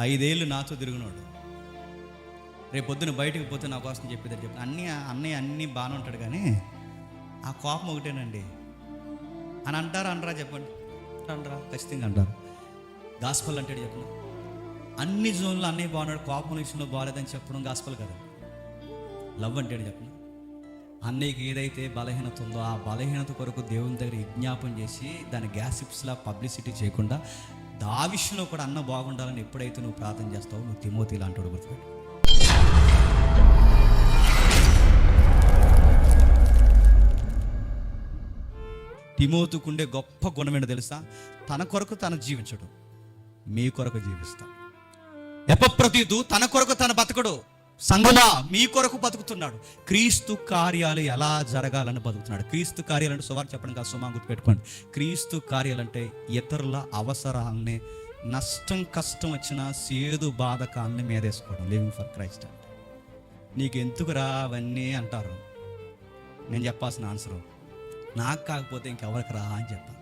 ఐదేళ్ళు నాతో తిరుగున్నాడు రేపు పొద్దున బయటకు పోతే నా కోసం చెప్పేదని చెప్పి అన్నీ అన్నయ్య అన్నీ బాగానే ఉంటాడు కానీ ఆ కోపం ఒకటేనండి. అని అంటారా అనరా చెప్పండి. అనరా. ఖచ్చితంగా అంటారు. గాస్పల్ అంటాడు చెప్పండి. అన్ని జోన్లో అన్నయ్య బాగున్నాడు కోపం విషయంలో బాగాలేదని చెప్పడం గాస్పల్ కదా. లవ్ అంటాడు చెప్పండి. అన్నయ్యకి ఏదైతే బలహీనత ఉందో ఆ బలహీనత కొరకు దేవుని దగ్గర విజ్ఞాపం చేసి దాని గ్యాసిప్స్లా పబ్లిసిటీ చేయకుండా దా విషయంలో కూడా అన్న బాగుండాలని ఎప్పుడైతే నువ్వు ప్రార్థన చేస్తావో నువ్వు తిమోతి లాంటి గుర్తుపెట్టు. తిమోతుకుండే గొప్ప గుణం తెలుసా? తన కొరకు తన జీవించడు మీ కొరకు జీవిస్తాడు. ఎపప్రతీదు తన కొరకు తన బతకడు. సంగమా మీ కొరకు బతుకుతున్నాడు. క్రీస్తు కార్యాలు ఎలా జరగాలని బతుకుతున్నాడు? క్రీస్తు కార్యాలంటే సువారు చెప్పడం కాదు సుమా గుర్తుపెట్టుకోండి. క్రీస్తు కార్యాలంటే ఇతరుల అవసరాలని నష్టం కష్టం వచ్చిన సేదు బాధకాలని మీదేసుకోవడం. లివింగ్ ఫర్ క్రైస్ట్ అంటే. నీకు ఎందుకురా అవన్నీ అంటారు. నేను చెప్పాల్సిన ఆన్సర్ నాకు కాకపోతే ఇంకెవరికి రా అని చెప్పాలి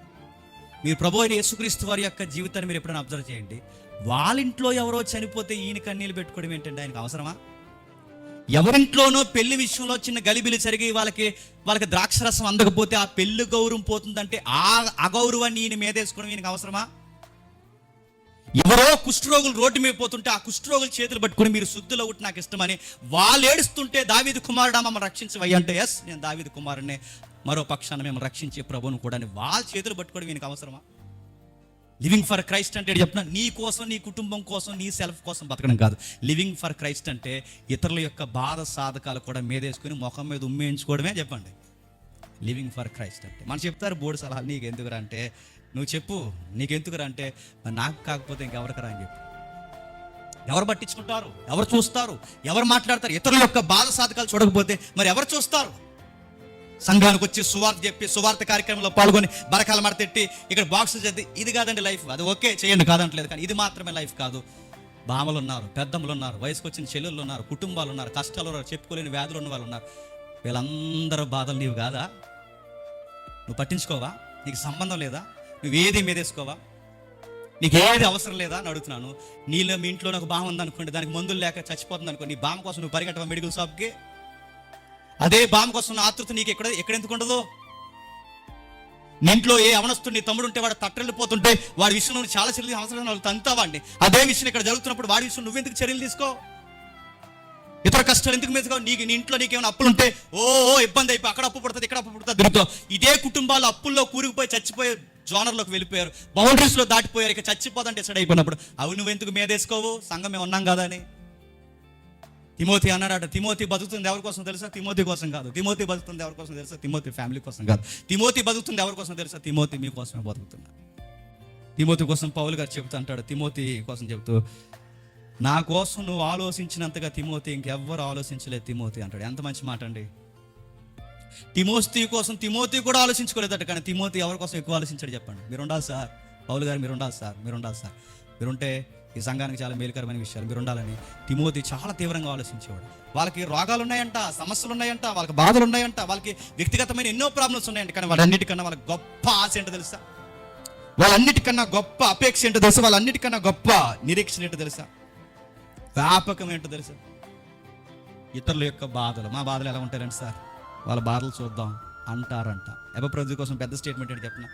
మీరు ప్రభు అయిన యేసుక్రీస్తు వారి యొక్క జీవితాన్ని మీరు ఎప్పుడైనా అబ్జర్వ్ చేయండి. వాళ్ళ ఇంట్లో ఎవరో చనిపోతే ఈయన కన్నీళ్ళు పెట్టుకోవడం ఏంటంటే ఆయనకు అవసరమా? ఎవరింట్లోనో పెళ్ళి విషయంలో చిన్న గలిబిలి జరిగి వాళ్ళకి వాళ్ళకి ద్రాక్షరసం అందకపోతే ఆ పెళ్ళి గౌరవం పోతుందంటే ఆ అగౌరవాన్ని ఈయన మీదేసుకోవడం ఈయనకు అవసరమా? ఎవరో కుష్ఠరోగులు రోడ్డు మీద పోతుంటే ఆ కుష్ఠరోగులు చేతులు పట్టుకుని మీరు శుద్ధులు ఒకటి నాకు ఇష్టమని వాళ్ళు ఏడుస్తుంటే దావీది కుమారుడా మమ్మల్ని రక్షించవయ్య. అంటే ఎస్ నేను దావీది కుమారుడిని మరో పక్షాన మేము రక్షించే ప్రభువును కూడా. వాళ్ళ చేతులు పట్టుకోవడం వీనికి అవసరమా? లివింగ్ ఫర్ క్రైస్ట్ అంటే చెప్తున్నా నీ కోసం నీ కుటుంబం కోసం నీ సెల్ఫ్ కోసం బతకడం కాదు. లివింగ్ ఫర్ క్రైస్ట్ అంటే ఇతరుల యొక్క బాధ సాధకాలు కూడా మీదేసుకుని ముఖం మీద ఉమ్మేయించుకోవడమే చెప్పండి. లివింగ్ ఫర్ క్రైస్ట్ అంటే. మనం చెప్తారు బోర్డు సలహాలు నీకు ఎందుకురా అంటే నువ్వు చెప్పు నీకెందుకురా? అంటే "మరి నాకు కాకపోతే ఇంకెవరికి రా? అని చెప్పు. ఎవరు పట్టించుకుంటారు? ఎవరు చూస్తారు? ఎవరు మాట్లాడతారు? ఇతరుల యొక్క బాధ సాధకాలు చూడకపోతే మరి ఎవరు చూస్తారు? సంఘానికి వచ్చి సువార్త చెప్పి సువార్త కార్యక్రమంలో పాల్గొని బరకాల మడతెట్టి ఇక్కడ బాక్స్ చదివి ఇది కాదండి లైఫ్ అది ఓకే చేయండి కాదంటలేదు కానీ ఇది మాత్రమే లైఫ్ కాదు. బామలు ఉన్నారు పెద్దమ్మలు ఉన్నారు వయసుకు వచ్చిన చెల్లెళ్ళు ఉన్నారు కుటుంబాలు ఉన్నారు కష్టాలు ఉన్నారు చెప్పుకోలేని వ్యాధులు ఉన్న వాళ్ళు ఉన్నారు. వీళ్ళందరూ బాధలు నీవు కాదా? నువ్వు పట్టించుకోవా? నీకు సంబంధం లేదా? నువ్వు ఏది మీదేసుకోవా నీకు ఏది అవసరం లేదా అని అడుగుతున్నాను. నీలో మీ ఇంట్లో నాకు బామ ఉందనుకోండి దానికి మందులు లేక చచ్చిపోతుంది అనుకో నీ బామ కోసం నువ్వు పరిగెట్టవా మెడికల్ షాప్కి? అదే బామ కోసం ఆతృత నీకు ఎక్కడ ఎక్కడ ఎందుకు ఉండదు? ఇంట్లో ఏ అవనస్తుడు నీ తమ్ముడు ఉంటే వాడు తట్టెళ్ళిపోతుంటే వాడి విషయంలో చాలా చర్యలు అవసరం వాళ్ళు తంతావాడిని అదే విషయం ఇక్కడ జరుగుతున్నప్పుడు వాడి విషయం నువ్వెందుకు చర్యలు తీసుకో? ఇతర కష్టాలు ఎందుకు మీద నీకు నీ ఇంట్లో నీకేమైనా అప్పులు ఉంటే ఓ ఓ ఇబ్బంది అయిపోయి అక్కడ అప్పు పడుతుంది ఇక్కడ అప్పు పడుతుంది తిరుగుతావు. ఇదే కుటుంబాలు అప్పుల్లో కూరుకుపోయి చచ్చిపోయి జోనర్లోకి వెళ్ళిపోయారు. బౌండరీస్లో దాటిపోయారు ఇక చచ్చిపోదంటే డిసైడ్ అయిపోయినప్పుడు అవి నువ్వెందుకు మీదేసుకోవు? సంఘం మేము ఉన్నాం కదా అని. తిమోతి అన్నాడట తిమోతి బతుకుతుంది ఎవరి కోసం తెలుసా? తిమోతి కోసం కాదు. తిమోతి బతుకుతుంది ఎవరి కోసం తెలుసా? తిమోతి ఫ్యామిలీ కోసం కాదు. తిమోతి బతుకుతుంది ఎవరి కోసం తెలుసా? తిమోతి మీ కోసమే బతుకుతున్నా. తిమోతి కోసం పౌలు గారు చెబుతూ అంటాడు తిమోతి కోసం చెబుతూ నా కోసం నువ్వు ఆలోచించినంతగా తిమోతి ఇంకెవ్వరు ఆలోచించలేదు తిమోతి అంటాడు. ఎంత మంచి మాట అండి. తిమోతి కోసం తిమోతి కూడా ఆలోచించుకోలేదట కానీ తిమోతి ఎవరి కోసం ఎక్కువ ఆలోచించాడు చెప్పండి. మీరు ఉండాలి సార్. పౌలు గారు మీరు ఉండాలి సార్. మీరు ఉండాలి సార్. మీరుంటే ఈ సంఘానికి చాలా మేలుకరమైన విషయాలు మీరు ఉండాలని తిమోతి చాలా తీవ్రంగా ఆలోచించేవాడు. వాళ్ళకి రోగాలు ఉన్నాయంట సమస్యలు ఉన్నాయంట వాళ్ళకి బాధలు ఉన్నాయంట వాళ్ళకి వ్యక్తిగతమైన ఎన్నో ప్రాబ్లమ్స్ ఉన్నాయంట కానీ వాళ్ళన్నిటికన్నా వాళ్ళకి గొప్ప ఆశ ఏంటో తెలుసా? వాళ్ళన్నిటికన్నా గొప్ప అపేక్ష ఏంటో తెలుసా? వాళ్ళన్నిటికన్నా గొప్ప నిరీక్షణ ఏంటో తెలుసా? వ్యాపకం ఏంటో తెలుసా? ఇతరుల యొక్క బాధలు. మా బాధలు ఎలా ఉంటారండి సార్? వాళ్ళ బాధలు చూద్దాం అంటారంట. ఎబప్రజు కోసం పెద్ద స్టేట్మెంట్ ఏంటి చెప్పిన?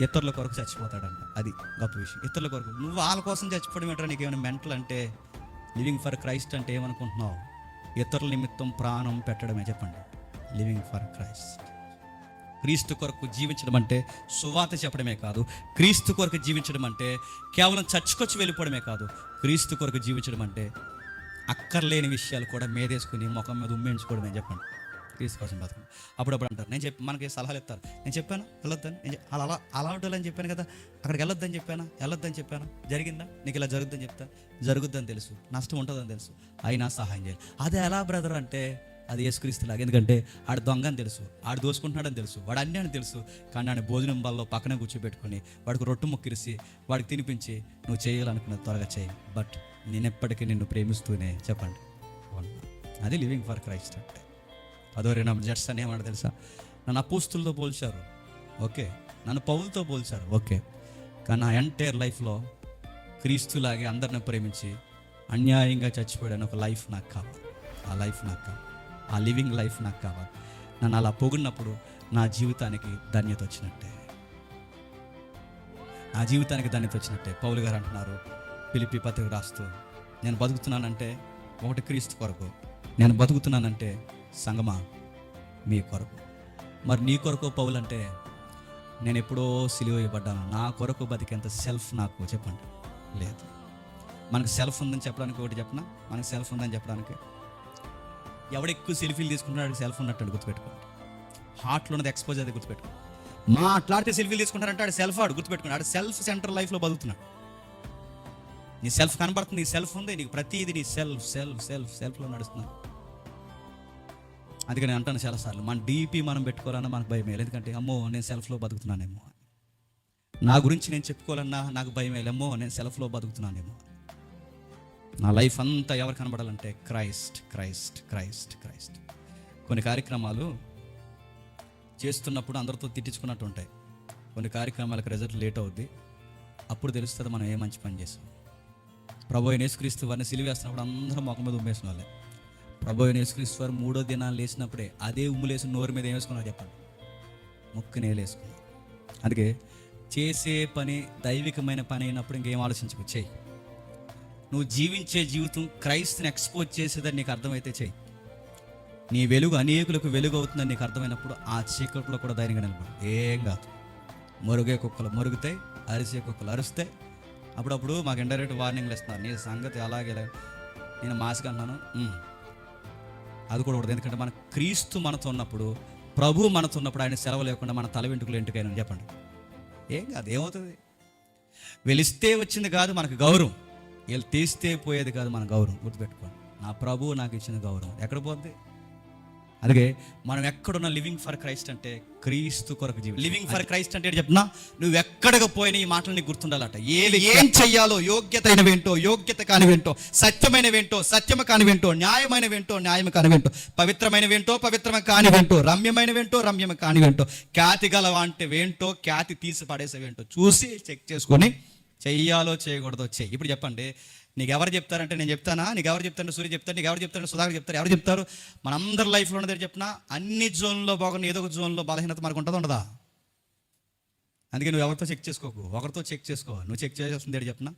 ఇతరుల కొరకు చచ్చిపోతాడంట. అది గొప్ప విషయం. ఇతరుల కొరకు. నువ్వు వాళ్ళ కోసం చచ్చిపోవడం ఏంటో నీకు ఏమైనా మెంటల్ అంటే లివింగ్ ఫర్ క్రైస్ట్ అంటే ఏమనుకుంటున్నావు? ఇతరుల నిమిత్తం ప్రాణం పెట్టడమే చెప్పండి. Living for Christ. క్రీస్తు కొరకు జీవించడం అంటే సువాత చెప్పడమే కాదు. క్రీస్తు కొరకు జీవించడం అంటే కేవలం చచ్చుకొచ్చి వెళ్ళిపోవడమే కాదు. క్రీస్తు కొరకు జీవించడం అంటే అక్కర్లేని విషయాలు కూడా మేదేసుకుని ముఖం మీద ఉమ్మేయించుకోవడమే చెప్పండి. క్రీస్తు కోసం అప్పుడప్పుడు అంటారు నేను చెప్పి మనకి సలహాలు ఇస్తారు. నేను చెప్పాను? వెళ్ళొద్దని? నేను అలా అలా అలా ఉండాలని చెప్పాను కదా. అక్కడికి వెళ్ళొద్దని చెప్పాను? వెళ్ళొద్దని చెప్పాను? జరిగిందా? నీకు ఇలా జరుగుద్దని చెప్తా? జరుగుద్దని తెలుసు. నష్టం ఉంటుందని తెలుసు. అయినా సహాయం చేయాలి. అదే ఎలా బ్రదర్ అంటే అది యేసుక్రీస్తులాగా ఎందుకంటే ఆడు దొంగ అని తెలుసు. ఆడు దోసుకుంటున్నాడని తెలుసు. వాడు అన్నీ అని తెలుసు. కానీ ఆయన భోజనం బల్లో పక్కనే కూర్చోబెట్టుకొని వాడికి రొట్టు ముక్కిరిసి వాడికి తినిపించి నువ్వు చేయాలనుకున్న త్వరగా చేయి. బట్ నేను ఎప్పటికీ నిన్ను ప్రేమిస్తూనే చెప్పండి. అది లివింగ్ ఫర్ క్రైస్ట్ అంటే. పదో రెండు జడ్స్ అని ఏమన్నా తెలుసా? నన్ను అపోస్తులతో పోల్చారు. ఓకే. నన్ను పౌలతో పోల్చారు. ఓకే. కానీ నా ఎంటైర్ లైఫ్లో క్రీస్తులాగే అందరిని ప్రేమించి అన్యాయంగా చచ్చిపోయాడని ఒక లైఫ్ నాకు కావాలి. ఆ లైఫ్ నాకు కావాలి. ఆ లివింగ్ లైఫ్ నాకు కావాలి. నన్ను అలా పొగిడినప్పుడు నా జీవితానికి ధన్యత వచ్చినట్టే. నా జీవితానికి ధన్యత వచ్చినట్టే. పౌలు గారు అంటున్నారు పిలిపి పత్రిక రాస్తూ నేను బతుకుతున్నానంటే ఒకటి క్రీస్తు కొరకు నేను బతుకుతున్నానంటే సంగమా మీ కొరకు. మరి నీ కొరకు పౌలంటే నేను ఎప్పుడో సిలువ ఇవ్వబడ్డాను. నా కొరకు బతికేంత సెల్ఫ్ నాకు చెప్పండి. లేదు. మనకు సెల్ఫ్ ఉందని చెప్పడానికి ఒకటి చెప్పనా? మనకు సెల్ఫ్ ఉందని చెప్పడానికి. ఎవడెక్కువ ఎక్కువ సెల్ఫీలు తీసుకుంటున్నాడు సెల్ఫ్ ఉన్నట్టు గుర్తుపెట్టుకోండి. హార్ట్లో ఉన్నది ఎక్స్పోజ్ అది గుర్తుపెట్టుకోండి. మాట్లాడితే సెల్ఫీలు తీసుకుంటారంటే ఆడు సెల్ఫ్ ఆడు గుర్తుపెట్టుకున్నాడు ఆడు సెల్ఫ్ సెంటర్ లైఫ్లో బతుకుతున్నాడు. నీ సెల్ఫ్ కనబడుతుంది నీ సెల్ఫ్ ఉంది నీకు ప్రతిదీ నీ సెల్ఫ్ సెల్ఫ్ సెల్ఫ్ సెల్ఫ్లో నడుస్తున్నాడు అందుకని నేను అంటాను చాలాసార్లు మన డీపీ మనం పెట్టుకోవాలన్నా మనకు భయం వేయాలి ఎందుకంటే అమ్మో నేను సెల్ఫ్లో బతుకుతున్నానేమో. నా గురించి నేను చెప్పుకోవాలన్నా నాకు భయం వేయలేమో నేను సెల్ఫ్లో బతుకుతున్నానేమో. నా లైఫ్ అంతా ఎవరు కనబడాలంటే క్రైస్ట్ క్రైస్ట్ క్రైస్ట్ క్రైస్ట్. కొన్ని కార్యక్రమాలు చేస్తున్నప్పుడు అందరితో తిట్టించుకున్నట్టు ఉంటాయి. కొన్ని కార్యక్రమాలకు రిజల్ట్ లేట్ అవుద్ది. అప్పుడు తెలుస్తుంది మనం ఏ మంచి పని చేసాం. ప్రభు నేసుక్రీస్తు వారిని సిలివేస్తున్నప్పుడు అందరం మొక్క మీద ఉమ్మేసిన వాళ్ళే. ప్రభు యేసుక్రీశ్వర్ మూడో దినాలు లేచినప్పుడే అదే ఉమ్ములేసి నోరు మీద ఏం వేసుకున్నారు చెప్పండి. ముక్కు నేలేసుకున్నారు అందుకే చేసే పని దైవికమైన పని అయినప్పుడు ఇంకేం ఆలోచించకు చేయి. నువ్వు జీవించే జీవితం క్రైస్తుని ఎక్స్పోజ్ చేసేదని నీకు అర్థమైతే చేయి. నీ వెలుగు అనేకులకు వెలుగు అవుతుందని నీకు అర్థమైనప్పుడు ఆ చీకట్లో కూడా ధైర్యంగా నిలబడు. ఏం కాదు. మరుగే కుక్కలు మరుగుతాయి అరిసే కుక్కలు అరుస్తాయి. అప్పుడప్పుడు మాకు ఇండైరెక్ట్ వార్నింగ్లు ఇస్తున్నారు. నీ సంగతి అలాగే నేను మాస్క్ అన్నాను అది కూడా ఉండదు. ఎందుకంటే మన క్రీస్తు మనతో ఉన్నప్పుడు ప్రభు మనతో ఉన్నప్పుడు ఆయన సెలవు లేకుండా మన తల వెంట్రుకలు ఎంటుకైనా చెప్పండి. ఏం కాదు ఏమవుతుంది? వెలిస్తే వచ్చింది కాదు మనకు గౌరవం. వీళ్ళు తీస్తే పోయేది కాదు మన గౌరవం. గుర్తుపెట్టుకోండి. నా ప్రభువు నాకు ఇచ్చిన గౌరవం. ఎక్కడ పోద్ది? అలాగే మనం ఎక్కడున్న లివింగ్ ఫర్ క్రైస్ట్ అంటే క్రీస్తు కొరకు జీవి లివింగ్ ఫర్ క్రైస్ట్ అంటే చెప్తున్నా? నువ్వు ఎక్కడికి పోయినా ఈ మాటలు నీకు గుర్తుండాలట. ఏది ఏం చెయ్యాలో యోగ్యత అయినవేంటో యోగ్యత కానివేంటో సత్యమైనవేంటో సత్యమ కానివేంటో న్యాయమైనవేంటో న్యాయం కానివేంటో పవిత్రమైనవేంటో పవిత్రమ కానివేంటో రమ్యమైనవేంటో రమ్యమ కానివేంటో ఖ్యాతి గలవ అంటే వేంటో ఖ్యాతి తీసి పడేసేవేంటో చూసి చెక్ చేసుకొని చెయ్యాలో చేయకూడదో చెయ్యి. ఇప్పుడు చెప్పండి నీకు ఎవరు చెప్తారంటే నేను చెప్తానా? నీకు ఎవరు చెప్తాను సూర్య చెప్తాను నీకు ఎవరు చెప్తాను సుధాకర్ చెప్తారు? ఎవరు చెప్తారు? మనందరి లైఫ్లో ఉన్నది చెప్పినా అన్ని జోన్లో బాగున్న ఏదో ఒక జోన్లో బలహీనత మనకు ఉంటుందా ఉండదా? అందుకే నువ్వు ఎవరితో చెక్ చేసుకోకు. ఒకరితో చెక్ చేసుకో. నువ్వు చెక్ చేసేస్తుంది ఏంటి చెప్పిన?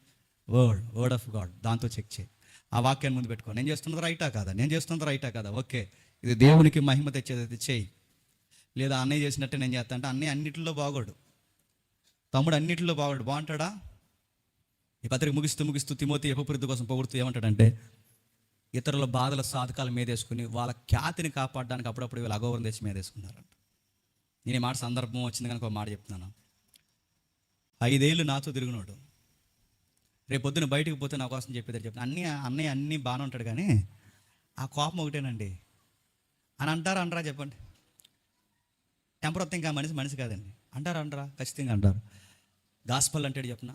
వర్డ్ వర్డ్ ఆఫ్ గాడ్ దాంతో చెక్ చేయి. ఆ వాక్యాన్ని ముందు పెట్టుకో. నేను చేస్తున్నది రైటా కాదా? నేను చేస్తున్నది రైటా కాదా? ఓకే. ఇది దేవునికి మహిమ తెచ్చేది చేయి లేదా అన్నయ్య చేసినట్టే నేను చేస్తా అంటే అన్నయ్య అన్నిటిలో బాగోడు. తమ్ముడు అన్నిటిలో బాగోడు. బాగుంటాడా? ఈ పత్రిక ముగిస్తూ ముగిస్తూ తిమోతి ఎపపురిద్దు కోసం పొగుడుతూ ఏమంటాడంటే ఇతరుల బాధల సాధకాలు మీదేసుకుని వాళ్ళ ఖ్యాతిని కాపాడడానికి అప్పుడప్పుడు వీళ్ళు అగౌరవం తెచ్చి మీదేసుకున్నారంట. నేను ఈ మాట సందర్భం వచ్చింది కనుక ఒక మాట చెప్తున్నాను. ఐదేళ్ళు నాతో తిరుగునోడు. రేపు పొద్దున బయటికి పోతే నా కోసం చెప్పేది చెప్తాను అన్నీ అన్నయ్య అన్నీ బాగానే ఉంటాడు కానీ ఆ కోపం ఒకటేనండి. అని అంటారా చెప్పండి. టెంపర్ ఇంకా మనిషి మనిషి కాదండి. అంటారా అంటారా? ఖచ్చితంగా అంటారు. గాస్పల్ అంటే చెప్పిన?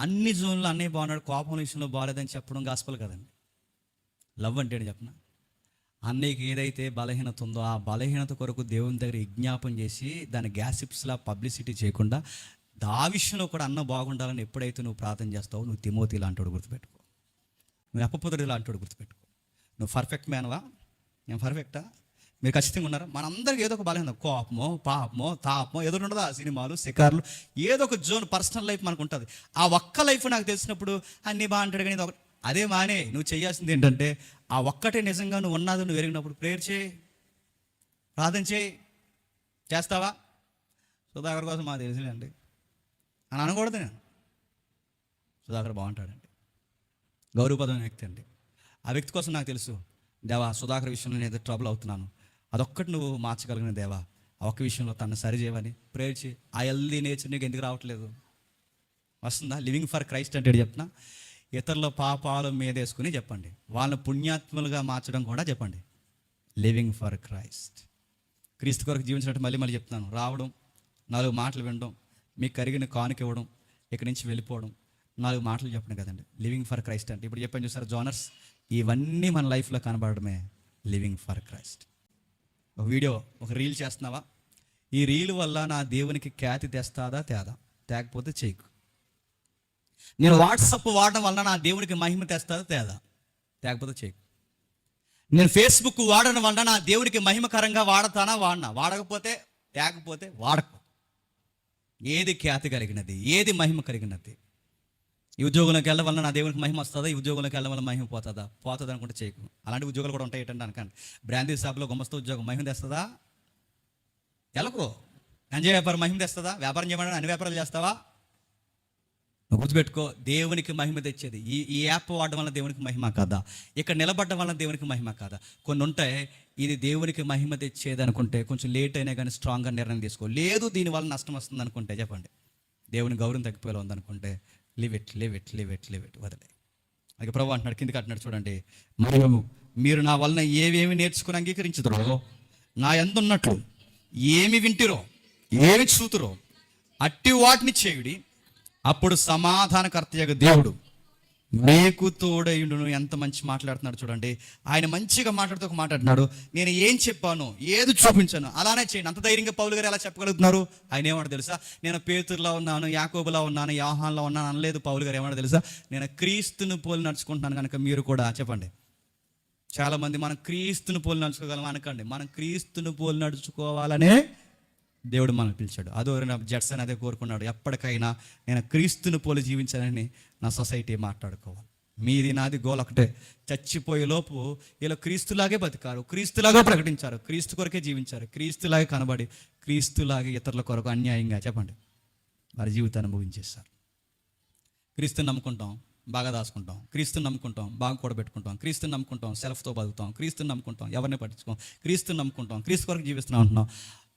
అన్ని జోన్లో అన్నయ్య బాగున్నాడు కోపం విషయంలో బాగాలేదని చెప్పడం గాస్పల్ కదండి. లవ్ అంటే చెప్పిన? అన్నయ్యకి ఏదైతే బలహీనత ఉందో ఆ బలహీనత కొరకు దేవుని దగ్గర విజ్ఞాపం చేసి దాని గ్యాసిప్స్లా పబ్లిసిటీ చేయకుండా ఆ విషయంలో కూడా అన్న బాగుండాలని ఎప్పుడైతే నువ్వు ప్రార్థన చేస్తావో నువ్వు తిమోతి లాంటి గుర్తుపెట్టుకో. నువ్వు అప్పపుత్రుడు లాంటి గుర్తుపెట్టుకో. నువ్వు పర్ఫెక్ట్ మ్యాన్వా నేను పర్ఫెక్టా మీరు ఖచ్చితంగా ఉన్నారా? మనందరికీ ఏదో ఒక బలహీనత కోపమో పాపమో తాపమో ఏదో ఉండదా? సినిమాలు శిఖార్లు ఏదో ఒక జోన్ పర్సనల్ లైఫ్ మనకు ఉంటుంది. ఆ ఒక్క లైఫ్ నాకు తెలిసినప్పుడు అన్ని బాగుంటాడు కానీ ఇది ఒక అదే మానే నువ్వు చేయాల్సింది ఏంటంటే ఆ ఒక్కటే నిజంగా నువ్వు ఉన్నది నువ్వు ఎరిగినప్పుడు ప్రేయర్ చేయి. ప్రార్థన చేయి. చేస్తావా? సుధాకర్ కోసం మాకు తెలిసిలేండి. అని అనకూడదు నేను. సుధాకర్ బాగుంటాడండి. గౌరవపదమైన వ్యక్తి అండి. ఆ వ్యక్తి కోసం నాకు తెలుసు. దేవా సుధాకర్ విషయంలో నేను ట్రబుల్ అవుతున్నాను. అదొక్కటి నువ్వు మార్చగలిగిన దేవా. ఆ ఒక్క విషయంలో తను సరి చేయమని ప్రేయర్ చేయి. ఆ హెల్దీ నేచర్ నీకు ఎందుకు రావట్లేదు? వస్తుందా? లివింగ్ ఫర్ క్రైస్ట్ అంటే చెప్తున్నా? ఇతరుల పాపాలు మీదేసుకుని చెప్పండి. వాళ్ళని పుణ్యాత్మలుగా మార్చడం కూడా చెప్పండి. లివింగ్ ఫర్ క్రైస్ట్ క్రీస్తు కొరకు జీవించినట్టు మళ్ళీ మళ్ళీ చెప్తున్నాను. రావడం నాలుగు మాటలు వినడం మీకు కరిగిన కానుక ఇవ్వడం ఇక్కడి నుంచి వెళ్ళిపోవడం నాలుగు మాటలు చెప్పడం కదండి. లివింగ్ ఫర్ క్రైస్ట్ అంటే. ఇప్పుడు చెప్పాను చూసారు జోనర్స్ ఇవన్నీ మన లైఫ్లో కనబడడమే. లివింగ్ ఫర్ క్రైస్ట్ ఒక వీడియో ఒక రీల్ చేస్తున్నావా? ఈ రీల్ వల్ల నా దేవునికి ఖ్యాతి తెస్తాదా తేదా? తేకపోతే చేయకు. నేను వాట్సప్ వాడడం వలన నా దేవునికి మహిమ తెస్తాదా తేదా? తేకపోతే చేయకు. నేను ఫేస్బుక్ వాడడం వలన నా దేవునికి మహిమకరంగా వాడతానా వాడినా? వాడకపోతే తేకపోతే వాడకు. ఏది ఖ్యాతి కలిగినది? ఏది మహిమ కలిగినది? ఈ ఉద్యోగంలోకి వెళ్ళడం వల్ల నా దేవునికి మహిమ వస్తుందా? ఈ ఉద్యోగంలోకి వెళ్ళడం వల్ల మహిమ పోతుందా? పోతుంది అనుకుంటే చేయకు. అలాంటి ఉద్యోగాలు కూడా ఉంటాయి ఏంటంటే అనకండి. బ్రాందీ షాప్లో గుమస్త ఉద్యోగం మహిమ తెస్తుందా? ఎలకు గంజా వ్యాపారం మహిమ తెస్తుందా? వ్యాపారం చేయమని అన్ని వ్యాపారాలు చేస్తావా? గుర్తుపెట్టుకో దేవునికి మహిమ తెచ్చేది. ఈ ఈ యాప్ వాడడం వల్ల దేవునికి మహిమ కాదా? ఇక్కడ నిలబడడం వల్ల దేవునికి మహిమ కాదా? కొన్ని ఉంటాయి ఇది దేవునికి మహిమ తెచ్చేది అనుకుంటే కొంచెం లేట్ అయినా కానీ స్ట్రాంగ్గా నిర్ణయం తీసుకో. లేదు దీనివల్ల నష్టం వస్తుంది అనుకుంటే చెప్పండి. దేవుని గౌరవం తగ్గిపోయేలా ఉందనుకుంటే leave it leave it leave it leave it వదిలే. అలాగే ప్రభు అంటున్నాడు కిందికి అంటున్నాడు చూడండి. మరియు మీరు నా వలన ఏవేమి నేర్చుకుని అంగీకరించుదురో నా ఎందున్నట్లు ఏమి వింటిరో ఏమి చూతురో అట్టి వాటిని చేయుడి అప్పుడు సమాధానకర్త దేవుడు మీకు తోడయుడును. ఎంత మంచి మాట్లాడుతున్నాడు చూడండి. ఆయన మంచిగా మాట్లాడుతూ ఒక మాట్లాడుతున్నాడు నేను ఏం చెప్పాను ఏది చూపించాను అలానే చేయండి. అంత ధైర్యంగా పౌలు గారు ఎలా చెప్పగలుగుతున్నారు? ఆయన ఏమన్నా తెలుసా? నేను పేతుర్లో ఉన్నాను యాకోబులా ఉన్నాను యాహాన్లో ఉన్నాను అనలేదు పౌలు గారు. ఏమన్నా తెలుసా? నేను క్రీస్తుని పోలి నడుచుకుంటున్నాను కనుక మీరు కూడా చెప్పండి. చాలామంది మనం క్రీస్తుని పోలి నడుచుకోగలం అనకండి. మనం క్రీస్తుని పోలి నడుచుకోవాలనే దేవుడు మనం పిలిచాడు. అదో నా జడ్సన్ అదే కోరుకున్నాడు. ఎప్పటికైనా నేను క్రీస్తుని పోలి జీవించాలని నా సొసైటీ మాట్లాడుకోవాలి. మీది నాది గోల్ ఒకటే. చచ్చిపోయే లోపు ఇలా క్రీస్తులాగే బతికారు. క్రీస్తులాగా ప్రకటించారు. క్రీస్తు కొరకే జీవించారు. క్రీస్తులాగే కనబడి క్రీస్తులాగే ఇతరుల కొరకు అన్యాయంగా చెప్పండి. వారి జీవితాన్ని అనుభవించేస్తారు క్రీస్తుని నమ్ముకుంటాం బాగా దాచుకుంటాం. క్రీస్తుని నమ్ముకుంటాం బాగా కూడబెట్టుకుంటాం. క్రీస్తుని నమ్ముకుంటాం సెల్ఫ్తో బతుకుతాం. క్రీస్తుని నమ్ముకుంటాం ఎవరిని పట్టించుకోం? క్రీస్తుని నమ్ముకుంటాం. క్రీస్తు కొరకు జీవిస్తున్నాం అంటున్నాం.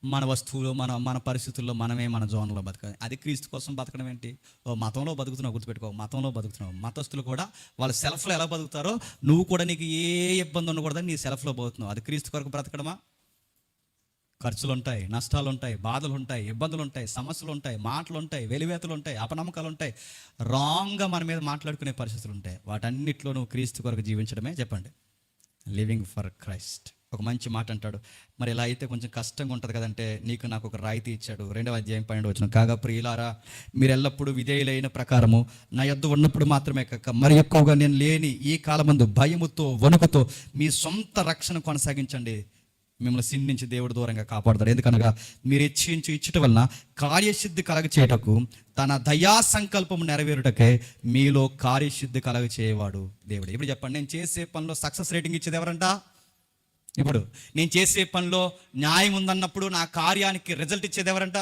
మన వస్తువులు మన మన పరిస్థితుల్లో మనమే మన జోన్లో బతకాలి. అది క్రీస్తు కోసం బతకడం ఏంటి? ఓ మతంలో బతుకుతున్నావు గుర్తుపెట్టుకో. మతంలో బతుకుతున్నావు. మతస్థులు కూడా వాళ్ళ సెల్ఫ్లో ఎలా బతుకుతారో నువ్వు కూడా నీకు ఏ ఇబ్బంది ఉండకూడదని నీ సెల్ఫ్లో బతుకుతున్నావు. అది క్రీస్తు కొరకు బ్రతకడమా? ఖర్చులు ఉంటాయి నష్టాలు ఉంటాయి బాధలు ఉంటాయి ఇబ్బందులు ఉంటాయి సమస్యలు ఉంటాయి మాటలు ఉంటాయి వెలివేతలు ఉంటాయి అపనమ్మకాలు ఉంటాయి రాంగ్గా మన మీద మాట్లాడుకునే పరిస్థితులు ఉంటాయి వాటన్నిటిలో నువ్వు క్రీస్తు కొరకు జీవించడమే చెప్పండి. Living for Christ. ఒక మంచి మాట అంటాడు మరి ఇలా అయితే కొంచెం కష్టంగా ఉంటుంది కదంటే నీకు నాకు ఒక రాయితీ ఇచ్చాడు. రెండవ అధ్యాయం పన్నెండు వచ్చిన కాగా ప్రియులారా మీరు ఎల్లప్పుడూ విధేయులైన ప్రకారము నా యొద్ద ఉన్నప్పుడు మాత్రమే కాక మరి ఎక్కువగా నేను లేని ఈ కాలమందు భయముతో వణుకుతో మీ సొంత రక్షణ కొనసాగించండి. మిమ్మల్ని సిన్ నుంచి దేవుడు దూరంగా కాపాడతాడు. ఎందుకనగా మీరు ఇచ్చించు ఇచ్చుట వలన కార్యసిద్ధి కలగ చేయటకు తన దయా సంకల్పం నెరవేరుటకే మీలో కార్యసిద్ధి కలగ చేయవాడు దేవుడు. ఇప్పుడు చెప్పండి నేను చేసే పనిలో సక్సెస్ రేటింగ్ ఇచ్చేది ఎవరంటా? ఇప్పుడు నేను చేసే పనిలో న్యాయం ఉందన్నప్పుడు నా కార్యానికి రిజల్ట్ ఇచ్చేది ఎవరంట?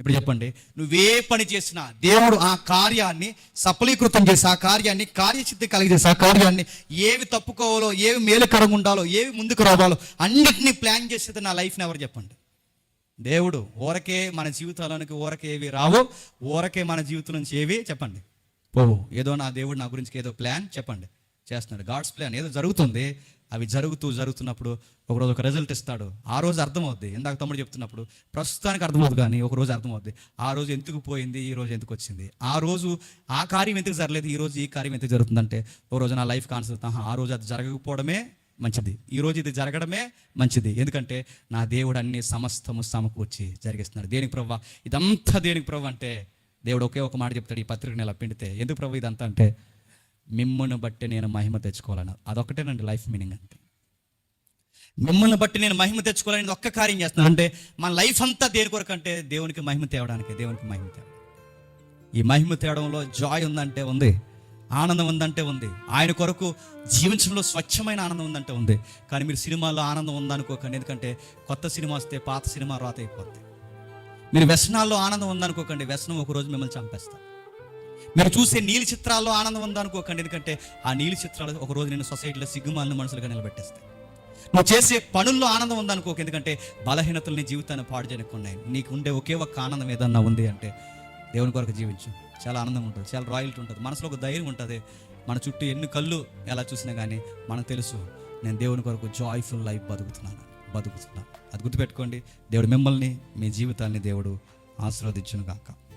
ఇప్పుడు చెప్పండి. నువ్వే పని చేసినా దేవుడు ఆ కార్యాన్ని సఫలీకృతం చేసి ఆ కార్యాన్ని కార్యసిద్ధి కలిగజేసి ఆ కార్యాన్ని ఏవి తప్పుకోవాలో ఏవి మేలుకరంగా ఉండాలో ఏవి ముందుకు రావాలో అన్నిటినీ ప్లాన్ చేసేది నా లైఫ్ని ఎవరు చెప్పండి? దేవుడు ఊరకే మన జీవితాలోనికి ఊరకే ఏవి రావు ఊరకే మన జీవితం నుంచి ఏవి చెప్పండి. పోవు. ఏదో నా దేవుడు నా గురించి ఏదో ప్లాన్ చెప్పండి. చేస్తున్నాడు. గాడ్స్ ప్లాన్ ఏదో జరుగుతుంది. అవి జరుగుతూ జరుగుతున్నప్పుడు ఒకరోజు ఒక రిజల్ట్ ఇస్తాడు. ఆ రోజు అర్థమవుద్ది. ఇందాక తమ్ముడు చెప్తున్నప్పుడు ప్రస్తుతానికి అర్థమవుతుంది కానీ ఒక రోజు అర్థమవుద్ది. ఆ రోజు ఎందుకు పోయింది? ఈ రోజు ఎందుకు వచ్చింది? ఆ రోజు ఆ కార్యం ఎందుకు జరగలేదు? ఈ రోజు ఈ కార్యం ఎందుకు జరుగుతుందంటే ఒక రోజు నా లైఫ్ కాన్సెప్ట్ ఆ రోజు అది జరగకపోవడమే మంచిది. ఈ రోజు ఇది జరగడమే మంచిది. ఎందుకంటే నా దేవుడు అన్ని సమస్తము సమకూర్చి జరిగిస్తున్నాడు. దేనికి ప్రభావ ఇదంతా దేనికి ప్రవ్వ అంటే దేవుడు ఒకే ఒక మాట చెప్తాడు. ఈ పత్రిక నెల పిండితే. ఎందుకు ప్రభు ఇదంతా అంటే? మిమ్మల్ని బట్టి నేను మహిమ తెచ్చుకోవాలని అదొకటేనండి లైఫ్ మీనింగ్ అంతే. మిమ్మల్ని బట్టి నేను మహిమ తెచ్చుకోవాలని ఒక్క కార్యం చేస్తున్నాను అంటే మన లైఫ్ అంతా దేని కొరకు అంటే దేవునికి మహిమ తేవడానికి దేవునికి మహిమ తేవడం. ఈ మహిమ తేవడంలో జాయ్ ఉందంటే ఉంది ఆనందం ఉందంటే ఉంది ఆయన కొరకు జీవించడంలో స్వచ్ఛమైన ఆనందం ఉందంటే ఉంది. కానీ మీరు సినిమాలో ఆనందం ఉందనుకోకండి. ఎందుకంటే కొత్త సినిమా వస్తే పాత సినిమా రాత అయిపోద్ది మీరు వ్యసనాల్లో ఆనందం ఉందనుకోకండి. వ్యసనం ఒక రోజు మిమ్మల్ని చంపేస్తారు మీరు చూసే నీలి చిత్రాల్లో ఆనందం ఉందనుకోకండి ఎందుకంటే ఆ నీలి చిత్రాలు ఒక రోజు నేను సొసైటీలో సిగ్గుమాలిన మనుషులుగా నిలబెట్టేస్తాయి. నువ్వు చేసే పనుల్లో ఆనందం ఉందనుకోక ఎందుకంటే బలహీనతలు నీ జీవితాన్ని పాడు చేయకుండా నీకు ఉండే ఒకే ఒక్క ఆనందం ఏదన్నా ఉంది అంటే దేవుని కొరకు జీవించు. చాలా ఆనందం ఉంటుంది. చాలా రాయల్టీ ఉంటుంది. మనసులో ఒక ధైర్యం ఉంటుంది. మన చుట్టూ ఎన్ని కళ్ళు ఎలా చూసినా కానీ మనకు తెలుసు నేను దేవుని కొరకు జాయ్ఫుల్ లైఫ్ బతుకుతున్నాను. బతుకుతున్నాను. అది గుర్తుపెట్టుకోండి. దేవుడు మిమ్మల్ని మీ జీవితాన్ని దేవుడు ఆశీర్వదించును కాక